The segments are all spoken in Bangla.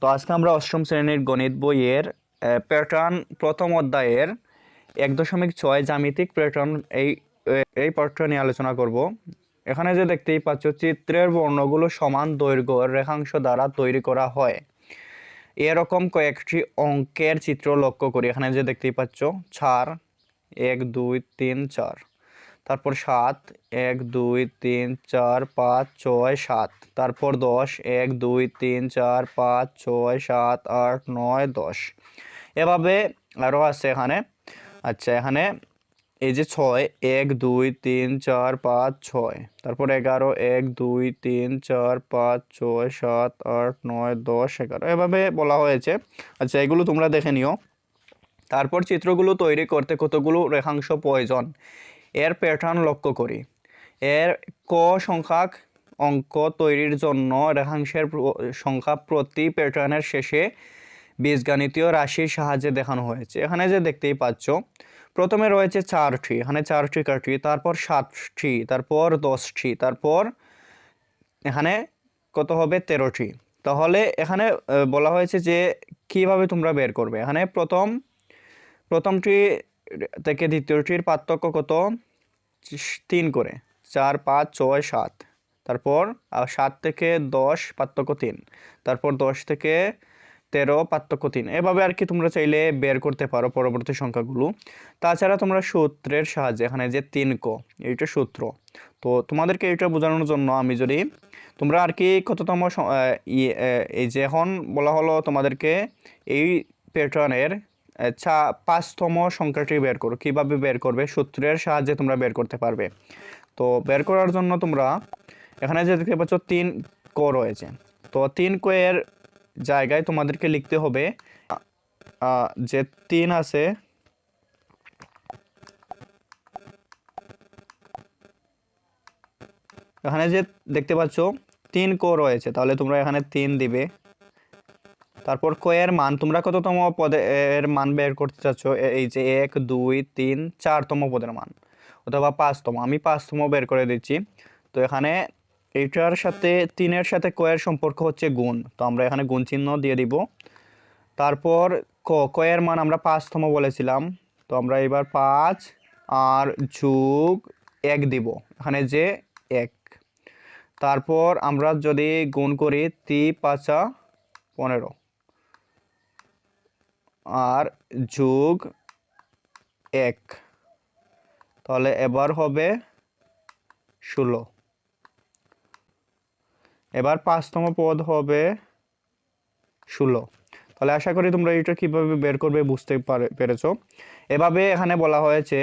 তো আজকে আমরা অষ্টম শ্রেণির গণিত বইয়ের প্যাটার্ন প্রথম অধ্যায়ের এক দশমিক ছয় জ্যামিতিক প্যাটার্ন এই এই পাঠটা নিয়ে আলোচনা করব। এখানে যে দেখতেই পাচ্ছ, চিত্রের বর্ণগুলো সমান দৈর্ঘ্য রেখাংশ দ্বারা তৈরি করা হয়। এরকম কয়েকটি অঙ্কের চিত্র লক্ষ্য করি। এখানে যে দেখতেই পাচ্ছ, চার, এক, দুই, তিন, চার। তারপর সাত, এক, দুই, তিন, চার, পাঁচ, ছয়, সাত। তারপর দশ, এক, দুই, তিন, চার, পাঁচ, ছয়, সাত, আট, নয়, দশ। এভাবে আরও আছে এখানে। আচ্ছা এখানে এই যে ছয়, এক, দুই, তিন, চার, পাঁচ, ছয়। তারপর এগারো, এক, দুই, তিন, চার, পাঁচ, ছয়, সাত, আট, নয়, দশ, এগারো। এভাবে বলা হয়েছে। আচ্ছা এগুলো তোমরা দেখে নিও। তারপর চিত্রগুলো তৈরি করতে কতগুলো রেখাংশ প্রয়োজন? এর প্যাটার্ন লক্ষ্য করি। এর ক সংখ্যক অঙ্ক তৈরির জন্য রেখাংশের সংখ্যা প্রতি প্যাটার্নের শেষে বীজগাণিতীয় রাশির সাহায্যে দেখানো হয়েছে। এখানে যে দেখতেই পাচ্ছ, প্রথমে রয়েছে চারটি। এখানে চারটি কাঠি, তারপর সাতটি, তারপর দশটি, তারপর এখানে কত হবে? তেরোটি। তাহলে এখানে বলা হয়েছে যে কীভাবে তোমরা বের করবে? এখানে প্রথম, প্রথমটি থেকে দ্বিতীয়টির পার্থক্য কত? তিন করে। চার পাঁচ ছয় সাত। তারপর সাত থেকে দশ পার্থক্য তিন। তারপর দশ থেকে তেরো পার্থক্য তিন। এভাবে আর কি তোমরা চাইলে বের করতে পারো পরবর্তী সংখ্যাগুলো। তাছাড়া তোমরা সূত্রের সাহায্যে এখানে যে তিন ক এইটা সূত্র। তো তোমাদেরকে এটা বোঝানোর জন্য আমি যদি তোমরা আর কি কততম স- আহ, ই- আহ, এই যে এখন বলা হলো তোমাদেরকে এই প্যাটার্নের চা পাঁচতম সংখ্যাটি বের করো। কীভাবে বের করবে? সূত্রের সাহায্যে তোমরা বের করতে পারবে। তো বের করার জন্য তোমরা এখানে যে দেখতে পাচ্ছ, তিন ক রয়েছে। তো তিন ক এর জায়গায় তোমাদেরকে লিখতে হবে যে তিন আছে এখানে যে দেখতে পাচ্ছ, তিন ক রয়েছে। তাহলে তোমরা এখানে তিন দিবে। তারপর কয়ের মান? তোমরা কততম পদে এর মান বের করতে চাচ্ছ? এই যে এক, দুই, তিন, চারতম পদের মান অথবা পাঁচতম। আমি পাঁচতম বের করে দিচ্ছি। তো এখানে এইটার সাথে তিনের সাথে কয়ের সম্পর্ক হচ্ছে গুণ। তো আমরা এখানে গুণ চিহ্ন দিয়ে দিব। তারপর ক কয়ের মান আমরা পাঁচতম বলেছিলাম। তো আমরা এবার পাঁচ আর যুগ এক দিব। এখানে যে এক। তারপর আমরা যদি গুণ করি তি পাঁচা পনেরো। আর যোগ এক। তাহলে এবার হবে ষোলো। এবার পাঁচতম পদ হবে ষোলো। তাহলে আশা করি তোমরা এটা কীভাবে বের করবে বুঝতে পারে, পেরেছ। এভাবে এখানে বলা হয়েছে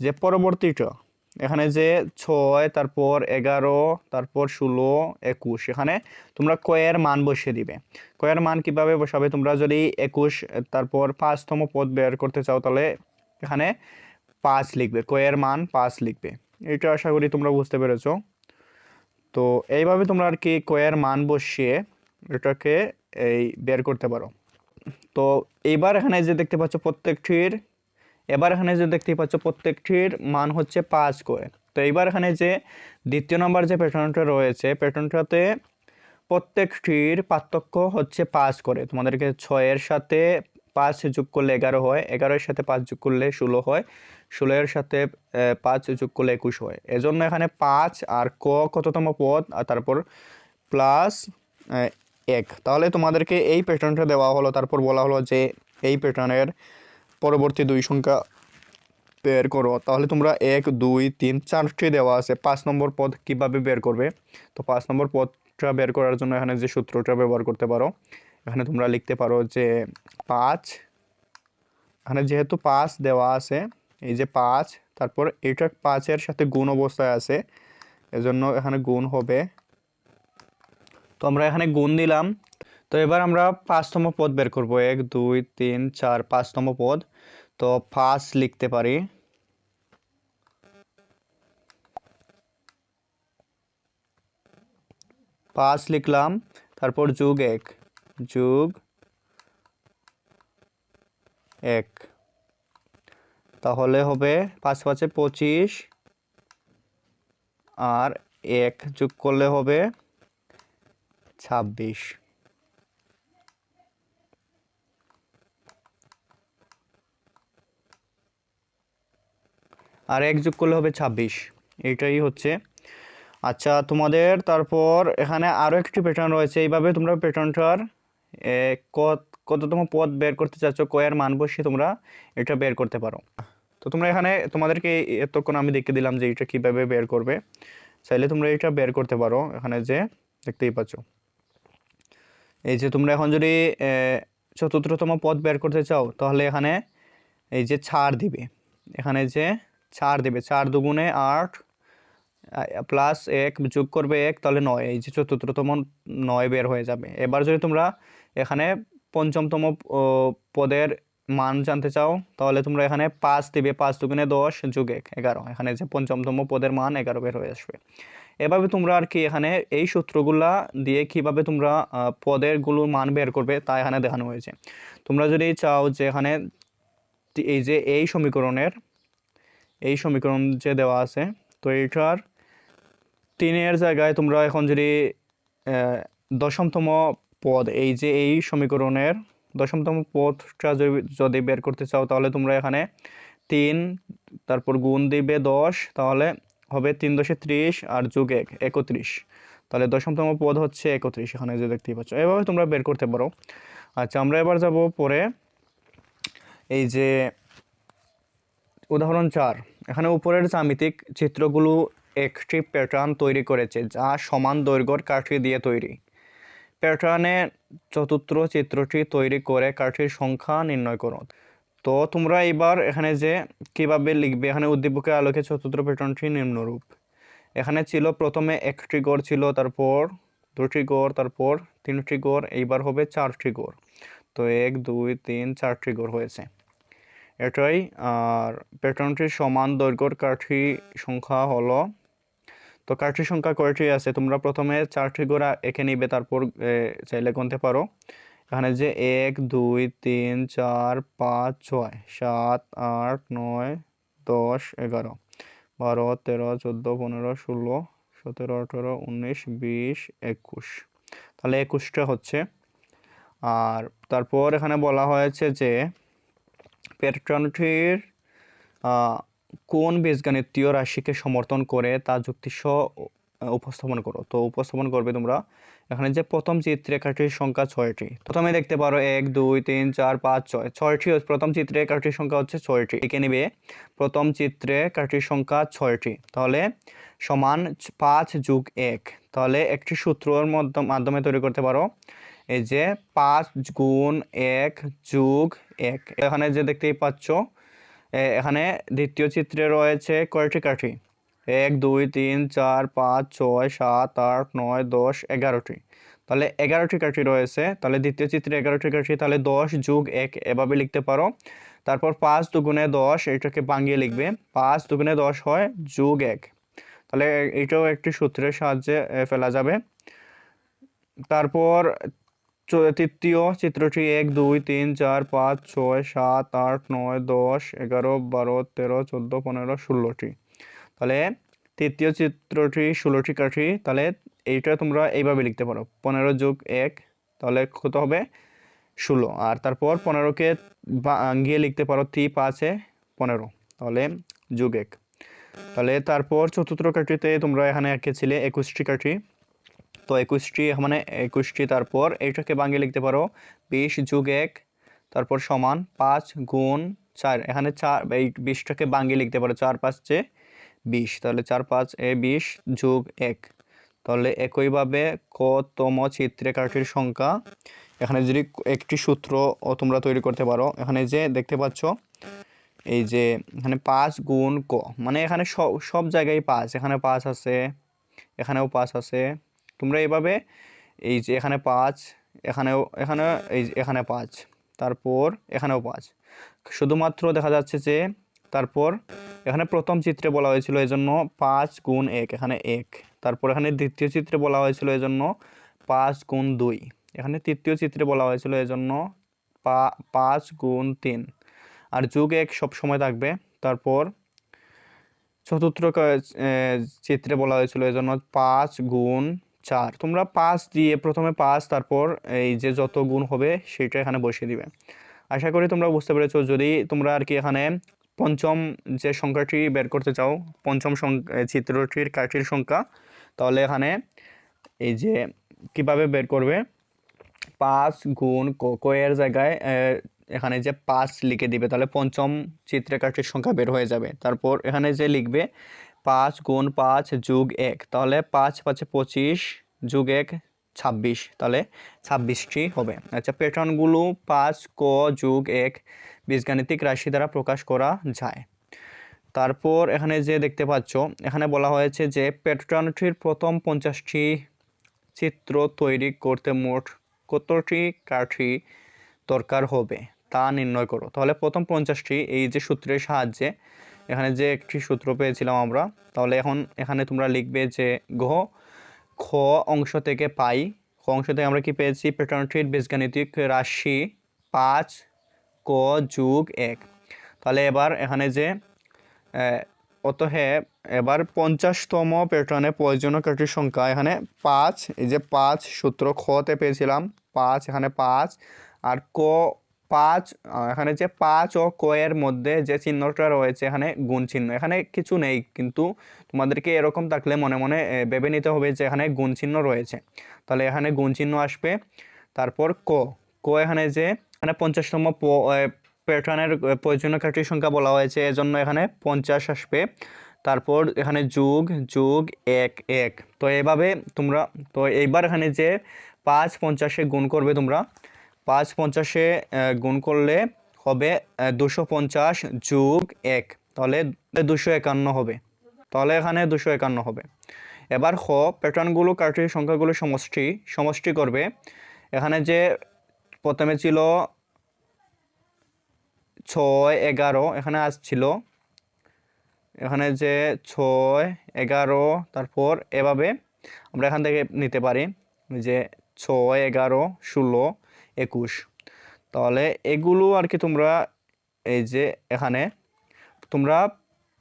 যে পরবর্তীটা এখানে যে ছয়, তারপর এগারো, তারপর ষোলো, একুশ। এখানে তোমরা কয়ের মান বসিয়ে দিবে। কয়ের মান কীভাবে বসাবে? তোমরা যদি একুশ, তারপর পাঁচতম পদ বের করতে চাও, তাহলে এখানে পাঁচ লিখবে। কয়ের মান পাঁচ লিখবে। এটা আশা করি তোমরা বুঝতে পেরেছ। তো এইভাবে তোমরা আর কি কয়ের মান বসিয়ে এটাকে এই বের করতে পারো। তো এইবার এখানে যে দেখতে পাচ্ছ, প্রত্যেকটির এবার এখানে যে দেখতে পাচ্ছ, প্রত্যেকটির মান হচ্ছে পাঁচ করে। তো এইবার এখানে যে দ্বিতীয় নম্বর যে প্যাটার্নটা রয়েছে প্যাটার্নটাতে প্রত্যেকটির পার্থক্য হচ্ছে পাঁচ করে। তোমাদেরকে ছয়ের সাথে পাঁচ যোগ করলে এগারো হয়, এগারোর সাথে পাঁচ যোগ করলে ষোলো হয়, ষোলোর সাথে পাঁচ যোগ করলে একুশ হয়। এজন্য এখানে পাঁচ আর ক কততম পদ, আর তারপর প্লাস এক। তাহলে তোমাদেরকে এই প্যাটার্নটা দেওয়া হলো, তারপর বলা হলো যে এই প্যাটার্নের পরবর্তী দুই সংখ্যা বের করো। তাহলে তোমরা এক, দুই, তিন, চারটি দেওয়া আছে। পাঁচ নম্বর পদ কীভাবে বের করবে? তো পাঁচ নম্বর পদটা বের করার জন্য এখানে যে সূত্রটা ব্যবহার করতে পারো, এখানে তোমরা লিখতে পারো যে পাঁচ, এখানে যেহেতু পাঁচ দেওয়া আছে, এই যে পাঁচ, তারপর এটা পাঁচের সাথে গুণ অবস্থায় আছে, এজন্য এখানে গুণ হবে। তো আমরা এখানে গুণ দিলাম তো এবার আমরা পাঁচতম পদ বের করব। এক, দুই, তিন, চার, পাঁচতম পদ। তো পাঁচ লিখতে পারি। পাঁচ লিখলাম, তারপর যুগ এক। যুগ এক। তাহলে হবে পাঁচ পাঁচে পঁচিশ। আর এক যোগ করলে হবে ছাব্বিশ। আর এক যোগ করলে হবে ছাব্বিশ। এইটাই হচ্ছে। আচ্ছা তোমাদের তারপর এখানে আরও একটি প্যাটার্ন রয়েছে। এইভাবে তোমরা প্যাটার্নটার কত কততম পদ বের করতে চাচ্ছ কয়ের মান বসিয়ে তোমরা এটা বের করতে পারো। তো তোমরা এখানে, তোমাদেরকে এতক্ষণ আমি দেখে দিলাম যে এটা কীভাবে বের করবে। চাইলে তোমরা এটা বের করতে পারো এখানে যে, দেখতেই পাচ্ছ। এই যে তোমরা এখন যদি চতুর্থতম পদ বের করতে চাও, তাহলে এখানে এই যে ছাড় দিবে। এখানে যে ছাড় দেবে, চার দুগুণে আট প্লাস এক যোগ করবে এক, তাহলে নয়, এই যে চতুর্থতম নয় বের হয়ে যাবে। এবার যদি তোমরা এখানে পঞ্চমতম পদের মান জানতে চাও, তাহলে তোমরা এখানে পাঁচ দিবে, পাঁচ দুগুণে দশ যোগ এক, এগারো, এখানে যে পঞ্চমতম পদের মান এগারো বের হয়ে আসবে। এভাবে তোমরা আর কি এখানে এই সূত্রগুলা দিয়ে কীভাবে তোমরা পদেরগুলোর মান বের করবে তা এখানে দেখানো হয়েছে। তোমরা যদি চাও যে এখানে এই যে এই সমীকরণের এই সমীকরণ যে দেওয়া আছে, তো এইটার তিনের জায়গায় তোমরা এখন যদি দশমতম পদ, এই যে এই সমীকরণের দশমতম পদটা যদি- যদি বের করতে চাও, তাহলে তোমরা এখানে তিন, তারপর গুণ দিবে দশ, তাহলে হবে তিন দশে ত্রিশ আর যোগ এক, একত্রিশ। তাহলে দশমতম পদ হচ্ছে একত্রিশ, এখানে যে দেখতেই পাচ্ছ। এভাবে তোমরা বের করতে পারো। আচ্ছা আমরা এবার যাব পরে, এই যে উদাহরণ চার। এখানে উপরের জ্যামিতিক চিত্রগুলো একটি প্যাটার্ন তৈরি করেছে, যা সমান দৈর্ঘ্যর কাঠি দিয়ে তৈরি। প্যাটার্নে চতুর্থ চিত্রটি তৈরি করে কাঠির সংখ্যা নির্ণয় করো। তো তোমরা এবার এখানে যে কীভাবে লিখবে, এখানে উদ্দীপকের আলোকে চতুর্থ প্যাটার্নটি নিম্নরূপ। এখানে ছিল প্রথমে একটি গড় ছিল, তারপর দুটি গড়, তারপর তিনটি গড়, এইবার হবে চারটি গড়। তো এক, দুই, তিন, চারটি গড় হয়েছে। এটাই। আর প্যাটার্নটির সমান দৈর্ঘ্যর কাঠি সংখ্যা হলো, তো কাঠি সংখ্যা কয়টি আছে? তোমরা প্রথমে চারটি গোড়া এঁকে নিবে, তারপর চাইলে গুনতে পারো। এখানে যে এক, দুই, তিন, চার, পাঁচ, ছয়, সাত, আট, নয়, দশ, এগারো, বারো, তেরো, চোদ্দ, পনেরো, ষোলো, সতেরো, আঠেরো, উনিশ, বিশ, একুশ। তাহলে একুশটা হচ্ছে। আর তারপর এখানে বলা হয়েছে যে প্যাটার্নটির আহ, কোন বীজগণিতীয় রাশিকে সমর্থন করে তা যুক্তিসহ উপস্থাপন করো। তো উপস্থাপন করবে তোমরা। এখানে যে প্রথম চিত্রেখাটির সংখ্যা ছয়টি। প্রথমে দেখতে পারো এক দুই তিন চার পাঁচ ছয়। ছয়টি প্রথম চিত্রে কাঠির সংখ্যা হচ্ছে ছয়টি। এঁকে নিবে প্রথম চিত্রে কাঠির সংখ্যা ছয়টি। তাহলে সমান পাঁচ যুগ এক। তাহলে একটি সূত্রর মধ্য- মাধ্যমে তৈরি করতে পারো এই যে পাঁচ গুণ এক যুগ এক। এখানে যে দেখতেই পাচ্ছ এখানে দ্বিতীয় চিত্রে রয়েছে কয়টি কাঠি? এক, দুই, তিন, চার, পাঁচ, ছয়, সাত, আট, নয়, দশ, এগারোটি। তাহলে এগারোটি কাঠি রয়েছে, তাহলে দ্বিতীয় চিত্রে এগারোটি কাঠি, তাহলে দশ যুগ এক এভাবে লিখতে পারো। তারপর পাঁচ দুগুণে দশ, এটাকে ভাঙিয়ে লিখবে। পাঁচ দুগুণে দশ হয় যুগ এক। তাহলে এটাও একটি সূত্রের সাহায্যে ফেলা যাবে। তারপর তৃতীয় চিত্রটি এক, দুই, তিন, চার, পাঁচ, ছয়, সাত, আট, নয়, দশ, এগারো, বারো, তেরো, চোদ্দ, পনেরো, ষোলোটি। তাহলে তৃতীয় চিত্রটি, ষোলোটি কাঠি, তাহলে এইটা তোমরা এইভাবে লিখতে পারো। পনেরো যোগ এক, তাহলে কত হবে? ষোলো। আর তারপর পনেরোকে ভাঙিয়ে লিখতে পারো তি পাঁচে পনেরো। তাহলে যোগ এক। তাহলে তারপর চতুর্থ কাঠিতে তোমরা এখানে এঁকেছিলে একুশটি কাঠি। তো একুশটি মানে একুশটি, তারপর এইটাকে ভাঙিয়ে লিখতে পারো। বিশ যুগ এক, তারপর সমান পাঁচ গুণ চার, এখানে চার, এই বিশটাকে ভাঙিয়ে লিখতে পারো, চার পাঁচ চে বিশ, তাহলে চার পাঁচ এ বিশ যুগ এক। তাহলে একইভাবে কতম চিত্রে কাঠির সংখ্যা? এখানে যদি একটি সূত্র তোমরা তৈরি করতে পারো, এখানে যে দেখতে পাচ্ছ, এই যে এখানে পাঁচ গুণ ক মানে এখানে সব সব জায়গায় পাঁচ এখানে পাঁচ আছে, এখানেও পাঁচ আছে তোমরা এভাবে এই যে এখানে পাঁচ, এখানেও এখানে এই এখানে পাঁচ, তারপর এখানেও পাঁচ। শুধুমাত্র দেখা যাচ্ছে যে তারপর এখানে প্রথম চিত্রে বলা হয়েছিল এজন্য পাঁচ গুণ এক, এখানে এক। তারপর এখানে দ্বিতীয় চিত্রে বলা হয়েছিল এজন্য পাঁচ গুণ দুই। এখানে তৃতীয় চিত্রে বলা হয়েছিল এজন্য পা, পাঁচ গুণ তিন। আর যুগ এক সব সময় থাকবে। তারপর চতুর্থ চিত্রে বলা হয়েছিল এজন্য পাঁচ গুণ চার। তোমরা পাঁচ দিয়ে প্রথমে পাঁচ, তারপর এই যে যত গুণ হবে সেটা এখানে বসিয়ে দিবে। আশা করি তোমরা বুঝতে পেরেছ, যদি তোমরা আর কি এখানে পঞ্চম যে সংখ্যাটি বের করতে চাও, পঞ্চম চিত্রটির কাঠির সংখ্যা, তাহলে এখানে এই যে কীভাবে বের করবে? পাঁচ গুণ ক ক এর জায়গায় এখানে যে পাঁচ লিখে দিবে, তাহলে পঞ্চম চিত্রে কাঠির সংখ্যা বের হয়ে যাবে। তারপর এখানে যে লিখবে পাঁচ গুণ পাঁচ যুগ এক, তাহলে পাঁচ পাঁচে পঁচিশ যুগ এক, ছাব্বিশ, তাহলে ছাব্বিশটি হবে। আচ্ছা প্যাটার্নগুলো পাঁচ ক যুগ এক বীজগাণিতিক রাশি দ্বারা প্রকাশ করা যায়। তারপর এখানে যে দেখতে পাচ্ছ, এখানে বলা হয়েছে যে প্যাটার্নটির প্রথম পঞ্চাশটি চিত্র তৈরি করতে মোট কতটি কাঠি দরকার হবে তা নির্ণয় করো। তাহলে প্রথম পঞ্চাশটি এই যে সূত্রের সাহায্যে এখানে যে একটি সূত্র পেয়েছিলাম আমরা, তাহলে এখন এখানে তোমরা লিখবে যে ঘ, খ অংশ থেকে পাই। খ অংশ থেকে আমরা কি পেয়েছি? প্যাটার্নটির বীজগাণিতিক রাশি পাঁচ, ক যুগ এক। তাহলে এবার এখানে যে অতএব এবার পঞ্চাশতম প্যাটার্নে প্রয়োজনীয় কাঠির সংখ্যা। এখানে পাঁচ, এই যে পাঁচ সূত্র খতে পেয়েছিলাম, পাঁচ এখানে পাঁচ, আর ক পাঁচ এখানে যে পাঁচ ও ক এর মধ্যে যে চিহ্নটা রয়েছে, এখানে গুণ চিহ্ন। এখানে কিছু নেই, কিন্তু তোমাদেরকে এরকম থাকলে মনে মনে ভেবে নিতে হবে যে এখানে গুণ চিহ্ন রয়েছে। তাহলে এখানে গুণ চিহ্ন আসবে। তারপর ক ক এখানে যে, এখানে পঞ্চাশতম প্যাটার্নের প্রয়োজনীয় কাঠির সংখ্যা বলা হয়েছে, এজন্য এখানে পঞ্চাশ আসবে। তারপর এখানে যুগ যুগ এক এক। তো এভাবে তোমরা, তো এইবার এখানে যে পাঁচ, পঞ্চাশে গুণ করবে তোমরা পাঁচ পঞ্চাশে গুণ করলে হবে দুশো পঞ্চাশ যুগ এক। তাহলে দুশো একান্ন হবে। তাহলে এখানে দুশো একান্ন হবে। এবার খ, প্যাটার্নগুলো কাঠির সংখ্যাগুলো সমষ্টি। সমষ্টি করবে। এখানে যে প্রথমে ছিল ছয় এগারো, এখানে আসছিল। এখানে যে ছয় এগারো, তারপর এভাবে আমরা এখান থেকে নিতে পারি। যে ছয় এগারো, ষোলো একুশ। তাহলে এগুলো আর কি তোমরা এই যে এখানে, তোমরা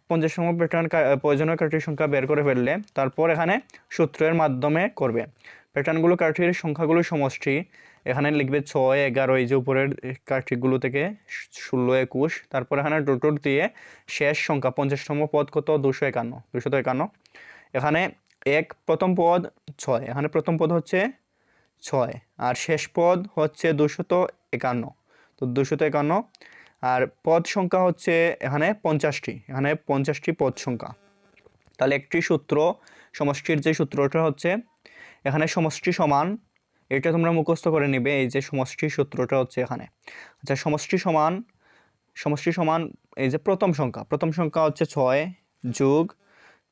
পঞ্চাশতম প্যাটার্ন প্রয়োজনীয় কার্টির সংখ্যা বের করে ফেললে তারপর এখানে সূত্রের মাধ্যমে করবে। প্যাটার্নগুলো কাঠির সংখ্যাগুলো সমষ্টি, এখানে লিখবে ছয়, এগারো, এই যে উপরের কাঠিগুলো থেকে ষোলো, একুশ, তারপর এখানে ডোটোর দিয়ে শেষ সংখ্যা পঞ্চাশতম পদ কত? দুশো একান্ন দুশো একান্ন। এখানে এক প্রথম পদ ছয়, এখানে প্রথম পদ হচ্ছে ছয়। আর শেষ পদ হচ্ছে দুশত একান্ন। তো দুশত একান্ন। আর পদ সংখ্যা হচ্ছে এখানে পঞ্চাশটি। এখানে পঞ্চাশটি পদ সংখ্যা। তাহলে একটি সূত্র, সমষ্টির যে সূত্রটা হচ্ছে, এখানে সমষ্টি সমান, এটা তোমরা মুখস্থ করে নেবে এই যে সমষ্টি সূত্রটা হচ্ছে এখানে। আচ্ছা সমষ্টি সমান সমষ্টি সমান এই যে প্রথম সংখ্যা। প্রথম সংখ্যা হচ্ছে ছয় যুগ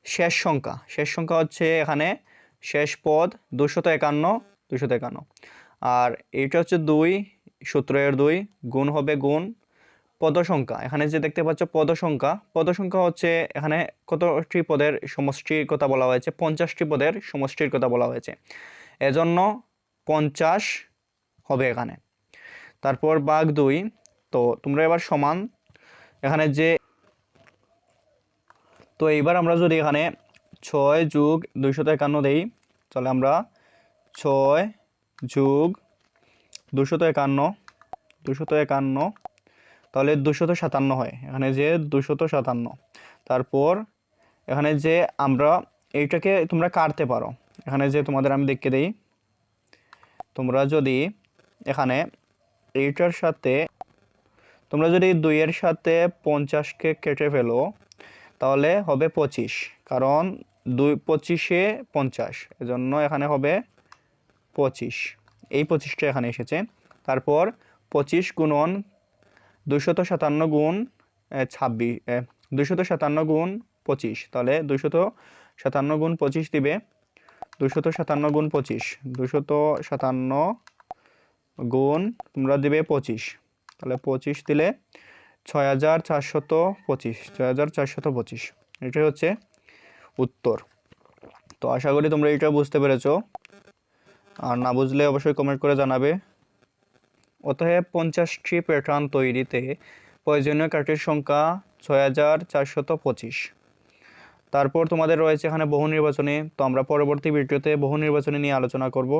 শেষ সংখ্যা। শেষ সংখ্যা হচ্ছে এখানে শেষ পদ দুশত একান্ন দুশত একান্ন। আর এইটা হচ্ছে দুই, সূত্রের দুই, গুণ হবে গুণ পদ সংখ্যা এখানে যে দেখতে পাচ্ছ পদ সংখ্যা পদ সংখ্যা হচ্ছে এখানে কতটি পদের সমষ্টির কথা বলা হয়েছে? পঞ্চাশটি পদের সমষ্টির কথা বলা হয়েছে। এজন্য পঞ্চাশ হবে এখানে। তারপর বাঘ দুই, তো তোমরা এবার সমান এখানে যে তো এইবার আমরা যদি এখানে ছয় যুগ দুইশত একান্ন দিই, তাহলে আমরা ছয় যুগ দুশত একান্ন দুশত একান্ন, তাহলে দুশত সাতান্ন হয়। এখানে যে দুশত সাতান্ন, তারপর এখানে যে আমরা এইটাকে তোমরা কাটতে পারো। এখানে যে তোমাদের আমি দেখতে দিই, তোমরা যদি এখানে এইটার সাথে, তোমরা যদি দুইয়ের সাথে পঞ্চাশকে কেটে ফেলো, তাহলে হবে পঁচিশ, কারণ দুই, পঁচিশে পঞ্চাশ, এজন্য এখানে হবে পঁচিশ। এই পঁচিশটা এখানে এসেছে। তারপর পঁচিশ গুণন দুশত সাতান্ন গুণ ছাব্বিশ দুশত সাতান্ন গুণ পঁচিশ। তাহলে দুশত সাতান্ন গুণ পঁচিশ দিবে। দুশত সাতান্ন গুণ পঁচিশ। দুশত সাতান্ন গুণ তোমরা দিবে পঁচিশ। তাহলে পঁচিশ দিলে ছয় হাজার চারশত পঁচিশ। ছয় হাজার চারশত পঁচিশ। এটাই হচ্ছে উত্তর। তো আশা করি তোমরা এটা বুঝতে পেরেছ। আর না বুঝলে অবশ্যই কমেন্ট করে জানাবে। অতএব পঞ্চাশটি প্যাটার্ন তৈরিতে প্রয়োজনীয় কাঠের সংখ্যা ছয় হাজার পঁচিশ। তারপর তোমাদের রয়েছে এখানে বহু নির্বাচনে, তো আমরা পরবর্তী ভিডিওতে বহু নির্বাচনে নিয়ে আলোচনা করব।